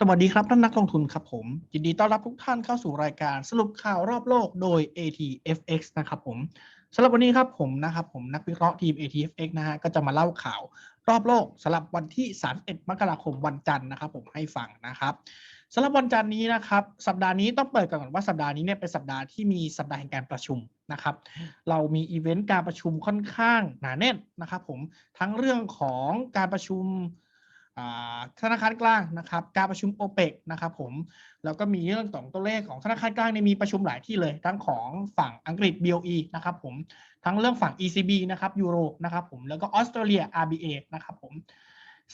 สวัสดีครับท่านนักลงทุนครับผม ยินดีต้อนรับทุกท่านเข้าสู่รายการสรุปข่าวรอบโลกโดย ATFX นะครับผมสำหรับวันนี้ครับผมนะครับผมนักวิเคราะห์ทีม ATFX นะฮะก็จะมาเล่าข่าวรอบโลกสำหรับวันที่ 31 มกราคมวันจันทร์นะครับผมให้ฟังนะครับสำหรับวันจันทร์นี้นะครับสัปดาห์นี้ต้องเปิดก่อนว่าสัปดาห์นี้เนี่ยเป็นสัปดาห์ที่มีสัปดาห์แห่งการประชุมนะครับเรามีอีเวนต์การประชุมค่อนข้างหนาแน่นนะครับผมทั้งเรื่องของการประชุม ธนาคารกลางนะครับ การประชุมโอเปกนะครับผมแล้วก็มีเรื่องของตัวเลขของธนาคารกลางในมีประชุมหลายที่เลย ทั้งของฝั่งอังกฤษ BOE นะครับผมทั้งเรื่องฝั่ง ECB นะครับยูโรนะครับผมแล้วก็ออสเตรเลีย RBA นะครับผม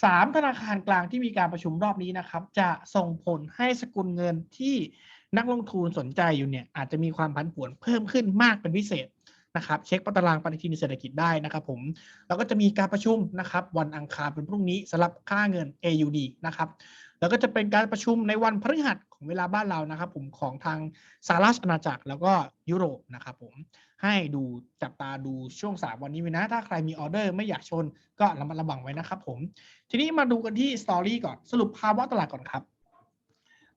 สามธนาคารกลางที่มีการประชุมรอบนี้นะครับ จะส่งผลให้สกุลเงินที่นักลงทุนสนใจอยู่เนี่ยอาจจะมีความผันผวนเพิ่มขึ้นมากเป็นพิเศษ นะครับเช็คปตารางปฏิทินเศรษฐกิจได้นะครับผมแล้วก็จะมีการประชุมนะครับวันอังคารเป็นพรุ่งนี้สำหรับค่าเงิน AUD นะครับแล้วก็จะเป็นการประชุมในวันพฤหัสของเวลาบ้านเรานะครับผมของทางสหรัฐอาณาจักรแล้วก็ยุโรปนะครับผมให้ดูจับตาดูช่วง 3 วันนี้ไว้นะ ถ้าใครมีออเดอร์ไม่อยากชนก็ระมัดระวังไว้นะครับผมทีนี้มาดูกันที่สตอรี่ก่อนสรุปภาวะตลาดก่อนครับ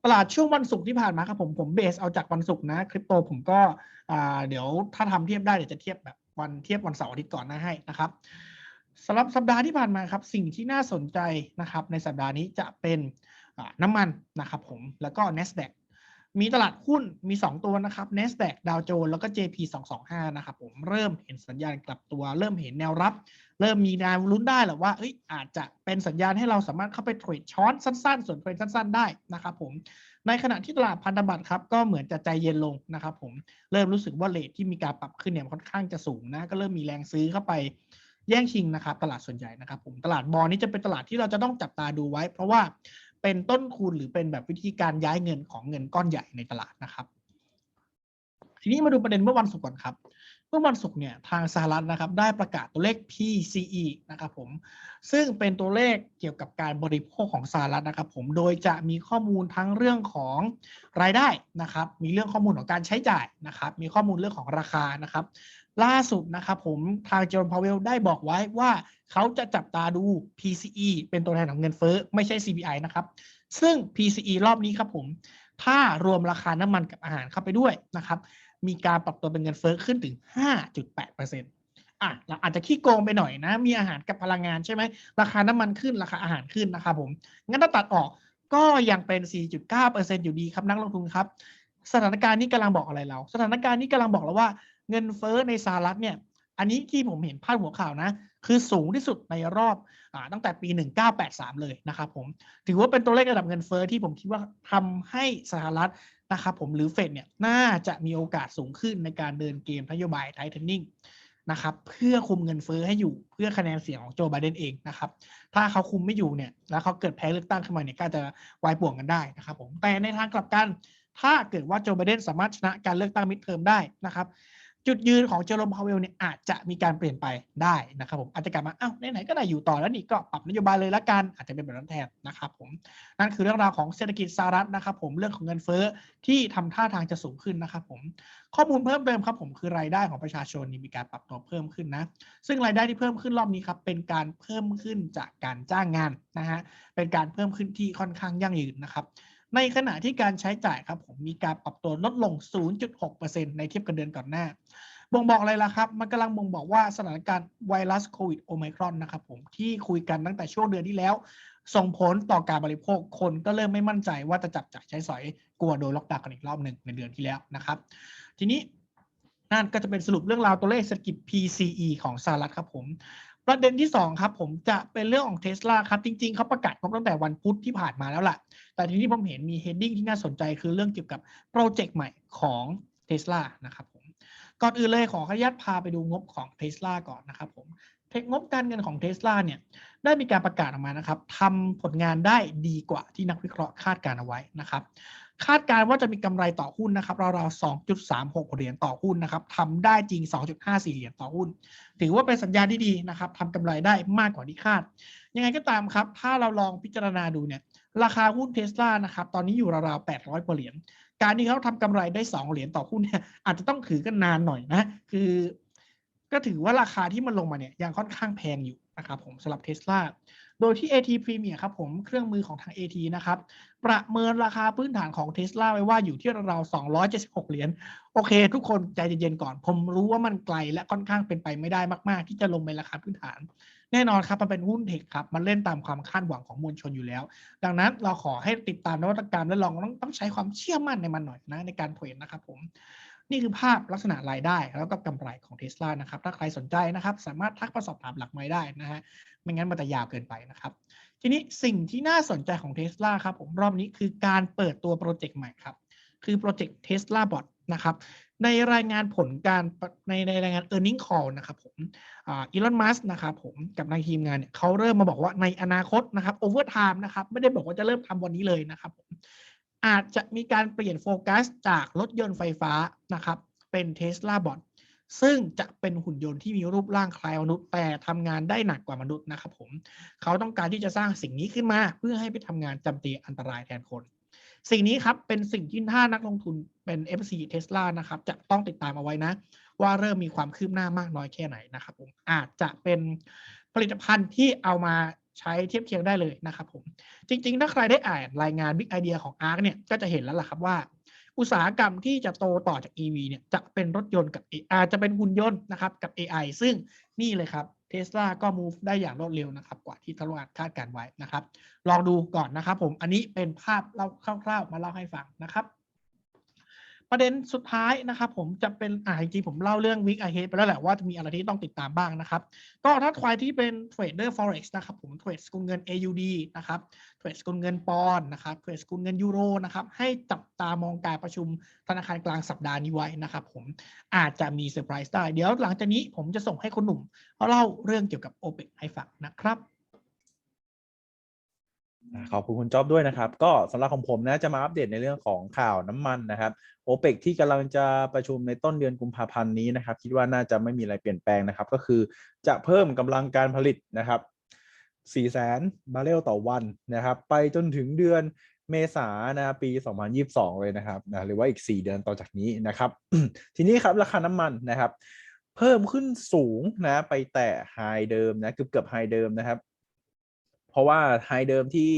ตลาดช่วงวันศุกร์ที่ผ่านมาครับผมผมเบสเอาจากวันศุกร์นะคริปโตผมก็เดี๋ยวถ้าทำเทียบได้เดี๋ยวจะเทียบแบบวันเทียบวันเสาร์อาทิตย์ก่อนนะให้นะครับสำหรับสัปดาห์ที่ผ่านมาครับสิ่งที่น่าสนใจนะครับในสัปดาห์นี้จะเป็นน้ำมันนะครับผมแล้วก็ NASDAQ มีตลาดหุ้นมี 2 ตัวนะครับ NASDAQ ดาวโจนส์แล้วก็ JP 225 นะครับผมเริ่มเห็นสัญญาณกลับตัว เริ่มเห็นแนวรับ เริ่มมีแนวลุ้นได้แหละว่าเอ้ยอาจจะเป็นสัญญาณให้เราสามารถเข้าไปเทรดช้อนสั้นๆ ส่วนเทรดสั้นๆ ได้นะครับผมในขณะที่ตลาดพันธบัตรครับก็เหมือนจะใจเย็นลงนะครับผมเริ่มรู้สึกว่าเลทที่มีการปรับขึ้นเนี่ยค่อนข้างจะสูงนะก็เริ่มมีแรงซื้อเข้าไปแย่งชิงนะครับตลาดส่วนใหญ่นะครับผมตลาดบอลนี้จะเป็นตลาดที่เราจะต้องจับตาดูไว้ เพราะว่า เป็นต้นทุนหรือเป็นแบบวิธีการย้ายเงินของเงินก้อนใหญ่ในตลาดนะครับ ทีนี้มาดูประเด็นเมื่อวันศุกร์ก่อนครับเมื่อวันศุกร์เนี่ยทางสหรัฐนะครับ ได้ประกาศตัวเลข PCE นะครับผมซึ่งเป็นตัวเลขเกี่ยวกับการบริโภคของสหรัฐนะครับ ผมโดยจะมีข้อมูลทั้งเรื่องของรายได้นะครับ มีเรื่องข้อมูลของการใช้จ่ายนะครับ มีข้อมูลเรื่องของราคานะครับ ล่าสุดนะครับผมทางเจอร์มพาวเวลได้บอกไว้ว่าเขาจะจับตาดู PCE เป็นตัวแทนของเงินเฟ้อไม่ใช่ CPI นะครับ ซึ่ง PCE รอบนี้ครับผม ถ้ารวมราคาน้ำมันกับอาหารเข้าไปด้วยนะครับ มีการปรับตัวเป็นเงินเฟ้อขึ้นถึง 5.8%อะเราอาจจะขี้โกงไปหน่อยนะ มีอาหารกับพลังงานใช่ไหม ราคาน้ำมันขึ้นราคาอาหารขึ้นนะครับผม งั้นถ้าตัดออกก็ยังเป็น 4.9%อยู่ดีครับนักลงทุนครับ สถานการณ์นี้กำลังบอกอะไรเรา สถานการณ์นี้กำลังบอกเราว่า เงินเฟ้อในสหรัฐเนี่ย อันนี้ที่ผมเห็นพาดหัวข่าวนะ คือสูงที่สุดในรอบอตั้งแต่ปี 1983 เลยนะครับผม ถือว่าเป็นตัวเลขระดับเงินเฟ้อที่ผมคิดว่าทำให้สหรัฐนะครับผมหรือเฟดเนี่ยน่าจะมีโอกาสสูงขึ้นในการเดินเกมนโยบายไทเทนนิ่งนะครับเพื่อคุมเงินเฟ้อให้อยู่เพื่อคะแนนเสียงของโจไบเดนเองนะครับ ถ้าเขาคุมไม่อยู่เนี่ยแล้วเขาเกิดแพ้เลือกตั้งขึ้นมาเนี่ยก็จะวายป่วงกันได้นะครับผมแต่ในทางกลับกัน ถ้าเกิดว่าโจไบเดนสามารถชนะการเลือกตั้งมิดเทอมได้นะครับ จุดยืนของเจอร์มพาวเวลเนี่ยอาจจะมีการเปลี่ยนไปได้นะครับผมอาจจะกลับมาอ้าวไหนๆก็ได้อยู่ต่อแล้วนี่ก็ปรับนโยบายเลยละกันอาจจะเป็นแบบนั้นแทนนะครับผมนั่นคือเรื่องราวของเศรษฐกิจสหรัฐนะครับผมเรื่องของเงินเฟ้อที่ทำท่าทางจะสูงขึ้นนะครับผมข้อมูลเพิ่มเติมครับผมคือรายได้ของประชาชนนี่มีการปรับตัวเพิ่มขึ้นนะซึ่งรายได้ที่เพิ่มขึ้นรอบนี้ครับเป็นการเพิ่มขึ้นจากการจ้างงานนะฮะเป็นการเพิ่มขึ้นที่ค่อนข้างยั่งยืนนะครับ ในขณะที่การใช้จ่ายครับผมมีการปรับตัวลดลง 0.6%ในเทียบกับเดือนก่อนหน้า บ่งบอกอะไรล่ะครับ มันกำลังบ่งบอกว่าสถานการณ์ไวรัสโควิดโอไมครอนนะครับผมที่คุยกันตั้งแต่ช่วงเดือนที่แล้ว ส่งผลต่อการบริโภคคนก็เริ่มไม่มั่นใจว่าจะจับจ่ายใช้สอยกลัวโดนล็อกดาวน์กันอีกรอบหนึ่งในเดือนที่แล้วนะครับ ทีนี้นั่นก็จะเป็นสรุปเรื่องราวตัวเลขเศรษฐกิจ PCE ของสหรัฐครับผม ประเด็นที่ 2 ครับ ผมจะเป็นเรื่องของเทสลาครับ จริงๆเขาประกาศตั้งแต่วันพุธที่ผ่านมาแล้วล่ะ แต่ทีนี้ผมเห็นมีเฮดดิ้งที่น่าสนใจคือเรื่องเกี่ยวกับโปรเจกต์ใหม่ของเทสลานะครับผมก่อนอื่นเลยขอขอนุญาตพาไปดูงบของเทสลาก่อนนะครับผมเทงบการเงินของเทสลาเนี่ยได้มีการประกาศออกมานะครับทำผลงานได้ดีกว่าที่นักวิเคราะห์คาดการเอาไว้นะครับ คาดการว่าจะมีกำไรต่อหุ้นนะครับราวๆ2.36 เหรียญต่อหุ้นนะครับทำได้จริง 2.54 เหรียญต่อหุ้น ถือว่าเป็นสัญญาณที่ดีนะครับทำกำไรได้มากกว่าที่คาด ยังไงก็ตามครับ ถ้าเราลองพิจารณาดูเนี่ย ราคาหุ้นเทสลานะครับ ตอนนี้อยู่ราวๆ 800กว่าเหรียญ การที่เขาทำกำไรได้ 2 เหรียญต่อหุ้นเนี่ย อาจจะต้องถือกันนานหน่อยนะ คือ ก็ถือว่าราคาที่มันลงมาเนี่ยยังค่อนข้างแพงอยู่นะครับผมสำหรับเทสลา โดยที่ AT Premier ครับผมเครื่องมือของทาง AT นะครับ ประเมินราคาพื้นฐานของ Tesla ไว้ว่าอยู่ที่ราวๆ276 เหรียญ โอเค ทุกคนใจเย็นๆก่อน ผมรู้ว่ามันไกลและค่อนข้างเป็นไปไม่ได้มากๆ ที่จะลงในราคาพื้นฐาน แน่นอนครับ มันเป็นหุ้นเทคครับ มันเล่นตามความคาดหวังของมวลชนอยู่แล้ว ดังนั้นเราขอให้ติดตามนวัตกรรมและลองต้องใช้ความเชื่อมั่นในมันหน่อยนะในการเทรดนะครับผม นี่คือภาพลักษณะรายได้ แล้วก็กำไรของ Tesla นะครับ ถ้าใครสนใจนะครับ สามารถทักมาสอบถามหลักไม้ได้นะฮะ ไม่งั้นมันจะยาวเกินไปนะครับ ทีนี้สิ่งที่น่าสนใจของ Tesla ครับผมรอบนี้คือการเปิดตัวโปรเจกต์ใหม่ครับ คือโปรเจกต์ Tesla Bot นะครับ ในรายงานผลการในในรายงาน e a r n i n g call นะครับผมอีลอน มัสนะครับผมกับในทีมงานเนี่ยเขาเริ่มมาบอกว่าในอนาคตนะครับโอเวอร์ไทม์นะครับ ไม่ได้บอกว่าจะเริ่มทำวันนี้เลยนะครับผม อาจจะมีการเปลี่ยนโฟกัสจากรถยนต์ไฟฟ้านะครับ เป็น Tesla Bot ซึ่งจะเป็นหุ่นยนต์ที่มีรูปร่างคล้ายมนุษย์แต่ทำงานได้หนักกว่ามนุษย์นะครับผมเขาต้องการที่จะสร้างสิ่งนี้ขึ้นมา เพื่อให้ไปทำงานจำตีอันตรายแทนคน สิ่งนี้ครับเป็นสิ่งที่ถ้านักลงทุนเป็น FC Tesla นะครับจะต้องติดตามเอาไว้นะ ว่าเริ่มมีความคืบหน้ามากน้อยแค่ไหนนะครับผมอาจจะเป็นผลิตภัณฑ์ที่เอามาใช้เทียบเคียงได้เลยนะครับผม จริง ๆ ถ้าใครได้อ่านรายงาน Big Idea ของ ARK เนี่ยก็จะเห็นแล้วล่ะครับว่า อุตสาหกรรมที่จะโตต่อจาก EV เนี่ยจะเป็นรถยนต์กับอาจจะเป็นหุ่นยนต์นะครับกับ AI ซึ่งนี่เลยครับเทสลาก็ move ได้อย่างรวดเร็วนะครับกว่าที่ตลาดคาดการไว้นะครับ ลองดูก่อนนะครับผมอันนี้เป็นภาพเล่าคร่าว ๆ มาเล่าให้ฟังนะครับ ประเด็นสุดท้ายนะครับผมจะเป็นอ่าจริงๆผมเล่าเรื่อง Week Ahead ไปแล้วแหละว่าจะมีอะไรที่ต้องติดตามบ้างนะครับ ก็ถ้าใครที่เป็นเทรดเดอร์ forex นะครับผมเทรดสกุลเงิน AUD นะครับเทรดสกุลเงินปอนด์นะครับเทรดสกุลเงินยูโรนะครับให้จับตามองการประชุมธนาคารกลางสัปดาห์นี้ไว้นะครับผมอาจจะมีเซอร์ไพรส์ได้ เดี๋ยวหลังจากนี้ผมจะส่งให้คุณหนุ่มเขาเล่าเรื่องเกี่ยวกับ OPEC ให้ฟังนะครับ ขอบคุณคุณจ๊อบด้วยนะครับ ก็สำหรับของผมนะจะมาอัปเดตในเรื่องของข่าวน้ำมันนะครับโอเปกที่กำลังจะประชุมในต้นเดือนกุมภาพันธ์นี้นะครับ คิดว่าน่าจะไม่มีอะไรเปลี่ยนแปลงนะครับ ก็คือจะเพิ่มกำลังการผลิตนะครับ4แสนบาร์เรลต่อวันนะครับ ไปจนถึงเดือนเมษายนนะปี 2022 เลยนะครับนะหรือว่าอีก 4 เดือนต่อจากนี้นะครับ ทีนี้ครับราคาน้ำมันนะครับ เพิ่มขึ้นสูงนะไปแต่ไฮเดิมนะเกือบเกือบไฮเดิมนะครับ เพราะว่าไฮเดิมที่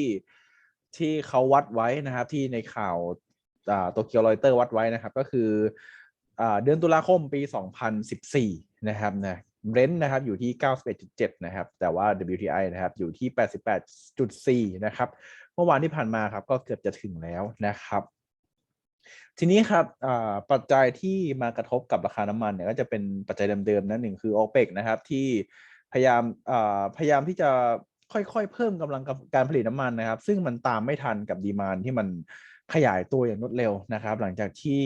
ที่เขาวัดไว้นะครับ ที่ในข่าวโตเกียวรอยเตอร์วัดไว้นะครับ ก็คืออเดือนตุลาคมปี 2014 นะครับนะเรนท์นะครับอยู่ที่ 91.7 นะครับ แต่ว่า WTI นะครับอยู่ที่ 88.4 นะครับ เมื่อวานที่ผ่านมาครับก็เกือบจะถึงแล้วนะครับ ทีนี้ครับปัจจัยที่มากระทบกับราคาน้ำมันเนี่ยก็จะเป็นปัจจัยเดิมๆนะหนึ่งคือ OPEC นะครับที่พยายามพยายามที่จะ ค่อยๆ เพิ่มกำลังการผลิตน้ำมันนะครับ ซึ่งมันตามไม่ทันกับดีมานที่มันขยายตัวอย่างรวดเร็วนะครับ หลังจากที่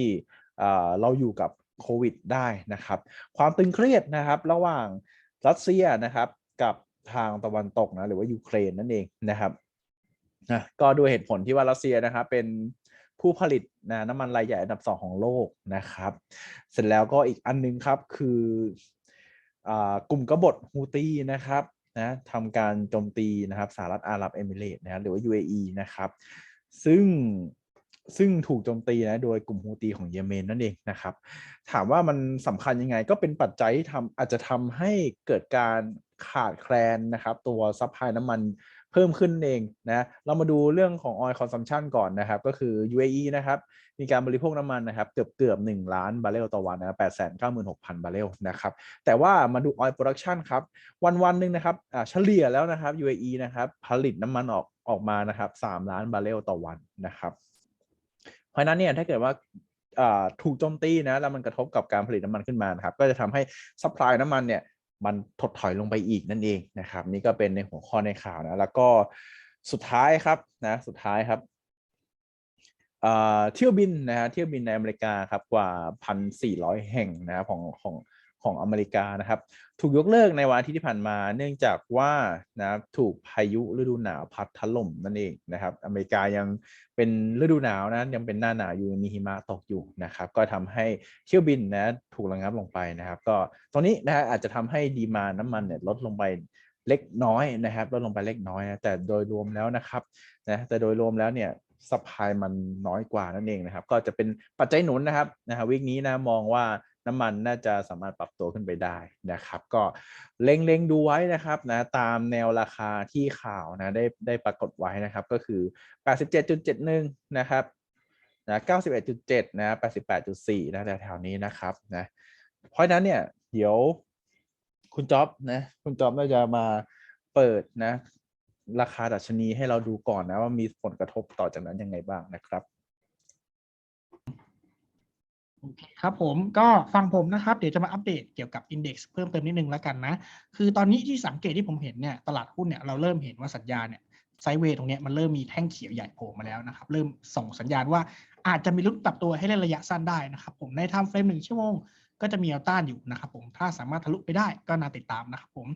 เราอยู่กับโควิดได้นะครับ ความตึงเครียดนะครับระหว่างรัสเซียนะครับกับทางตะวันตกนะหรือว่ายูเครนนั่นเองนะครับนะก็ด้วยเหตุผลที่ว่ารัสเซียนะครับเป็นผู้ผลิตนะน้ำมันรายใหญ่อันดับสองของโลกนะครับ เสร็จแล้วก็อีกอันนึงครับคือกลุ่มกบฏฮูตีนะครับ นะทำการโจมตีนะครับสหรัฐอาหรับเอมิเรต์นะรหรือว่า UAE นะครับซึ่งซึ่งถูกโจมตีนะโดยกลุ่มฮูตีของเยเมนนั่นเองนะครับ ถามว่ามันสำคัญยังไงก็เป็นปัจจัยที่ทำอาจจะทำให้เกิดการขาดแคลนนะครับ ตัวซัพพลายน้ำมัน เพิ่มขึ้นเองนะเรามาดูเรื่องของ oil consumption ก่อนนะครับ ก็คือ UAE นะครับมีการบริโภคน้ำมันนะครับเกือบเกือบ1ล้านบาร์เรลต่อวันนะ8 9 6 0 0 0 บาร์เรลนะครับแต่ว่ามาดู oil production ครับ วันวันหนึ่งนะครับเฉลี่ยแล้วนะครับ UAE นะครับผลิตน้ำมันออกออกมานะครับ3ล้านบาร์เรลต่อวันนะครับ เพราะนั้นเนี่ยถ้าเกิดว่าถูกโจมตีนะแล้วมันกระทบกับการผลิตน้ำมันขึ้นมานะครับก็จะทำให้ซัพพลายน้ำมันเนี่ย มันถดถอยลงไปอีกนั่นเองนะครับ นี่ก็เป็นในหัวข้อในข่าวนะ แล้วก็สุดท้ายครับนะสุดท้ายครับเที่ยวบินนะฮะเที่ยวบินในอเมริกาครับกว่าพันสี่ร้อยแห่งนะของของ ของอเมริกานะครับ ถูกยกเลิกในวันอาทิตย์ที่ผ่านมา เนื่องจากว่านะถูกพายุฤดูหนาวพัดถล่มนั่นเองนะครับ อเมริกายังเป็นฤดูหนาวนะยังเป็นหน้าหนาวอยู่มีหิมะตกอยู่นะครับ ก็ทำให้เที่ยวบินนะถูกระงับลงไปนะครับ ก็ตรงนี้นะอาจจะทำให้ดีมาน้ำมันเนี่ยลดลงไปเล็กน้อยนะครับลดลงไปเล็กน้อยนะแต่โดยรวมแล้วนะครับนะแต่โดยรวมแล้วเนี่ยสปายมันน้อยกว่านั่นเองนะครับ ก็จะเป็นปัจจัยหนุนนะครับนะฮะวิกนี้นะมองว่า น้ำมันน่าจะสามารถปรับตัวขึ้นไปได้นะครับ ก็เล็งๆดูไว้นะครับนะตามแนวราคาที่ข่าวนะได้ได้ปรากฏไว้นะครับก็คือ 87.71 นะครับนะ91.7 นะ 88.4 นะแถวๆนี้นะครับนะเพราะนั้นเนี่ยเดี๋ยวคุณจ๊อบนะคุณจ๊อบน่าจะมาเปิดนะ ราคาดัชนีให้เราดูก่อนนะว่ามีผลกระทบต่อจากนั้นยังไงบ้างนะครับ คครับผมก็ฟังผมนะครับ เดี๋ยวจะมาอัปเดตเกี่ยวกับอินเด็กซ์เพิ่มเติมนิดนึงแล้วกันนะ คือตอนนี้ที่สังเกตที่ผมเห็นเนี่ยตลาดหุ้นเนี่ยเราเริ่มเห็นว่าสัญญาเนี่ยไซเวย์ตรงเนี้ยมันเริ่มมีแท่งเขียวใหญ่โผล่มาแล้วนะครับ เริ่มส่งสัญญาณว่าอาจจะมีลุ้นปรับตัวให้เล่นระยะสั้นได้นะครับ ผมในไทม์เฟรมหนึ่งชั่วโมงก็จะมีแนวต้านอยู่นะครับผมถ้าสามารถทะลุไปได้ก็น่าติดตามนะครับผม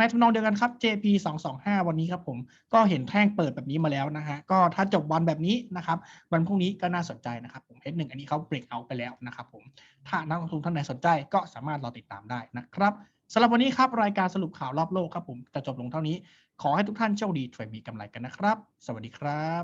ในทำนองเดียวกันครับ JP 225 วันนี้ครับผมก็เห็นแท่งเปิดแบบนี้มาแล้วนะฮะก็ถ้าจบวันแบบนี้นะครับวันพรุ่งนี้ก็น่าสนใจนะครับผม H1 อันนี้เขาเบรกเอาไปแล้วนะครับผมถ้านักลงทุนท่านไหนสนใจก็สามารถรอติดตามได้นะครับสำหรับวันนี้ครับรายการสรุปข่าวรอบโลกครับผมจะจบลงเท่านี้ ขอให้ทุกท่านโชคดีเทรดมีกำไรกันนะครับ สวัสดีครับ